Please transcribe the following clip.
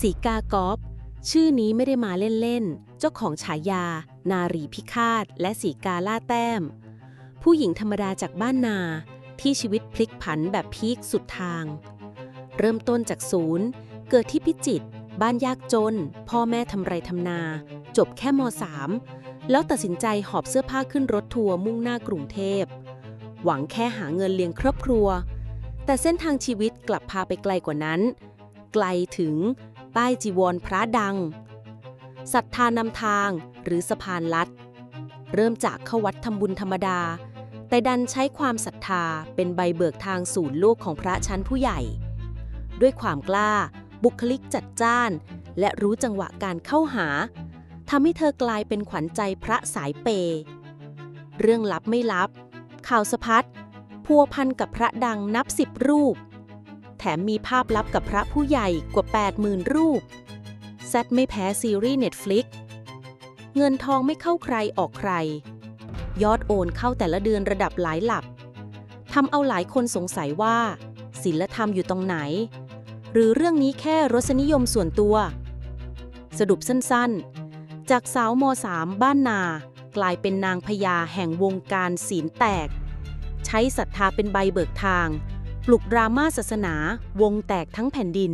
สีกากอบชื่อนี้ไม่ได้มาเล่นๆ เจ้าของฉายา นารีพิฆาต และสีกาล่าแต้ม ผู้หญิงธรรมดาจากบ้านนาที่ชีวิตพลิกผันแบบพีคสุดทาง เริ่มต้นจากศูนย์ เกิดที่พิจิตรบ้านยากจน พ่อแม่ทำไรทำนา จบแค่ม .3 แล้วตัดสินใจหอบเสื้อผ้าขึ้นรถทัวร์มุ่งหน้ากรุงเทพ หวังแค่หาเงินเลี้ยงครอบครัว แต่เส้นทางชีวิตกลับพาไปไกลกว่านั้น ไกลถึง ใต้จีวรพระดังศรัทธานำทางหรือสะพานลัด เริ่มจากเข้าวัดทำบุญธรรมดา แต่ดันใช้ความศรัทธาเป็นใบเบิกทางสู่โลกของพระชั้นผู้ใหญ่ ด้วยความกล้า บุคลิกจัดจ้าน และรู้จังหวะการเข้าหาทำให้เธอกลายเป็นขวัญใจพระสายเป เรื่องลับไม่ลับ ข่าวสะพัดพัวพันกับพระดังนับสิบรูป แถมมีภาพลับกับพระผู้ใหญ่กว่า 80,000 รูปแซดไม่แพ้ซีรีส์ Netflix เงินทองไม่เข้าใครออกใคร ยอดโอนเข้าแต่ละเดือนระดับหลายหลักทำเอาหลายคนสงสัยว่าศีลธรรมอยู่ตรงไหน หรือเรื่องนี้แค่รสนิยมส่วนตัว สรุปสั้นๆ จากสาวม .3 บ้านนา กลายเป็นนางพญาแห่งวงการศีลแตก ใช้ศรัทธาเป็นใบเบิกทาง ปลุกดราม่าศาสนา วงแตกทั้งแผ่นดิน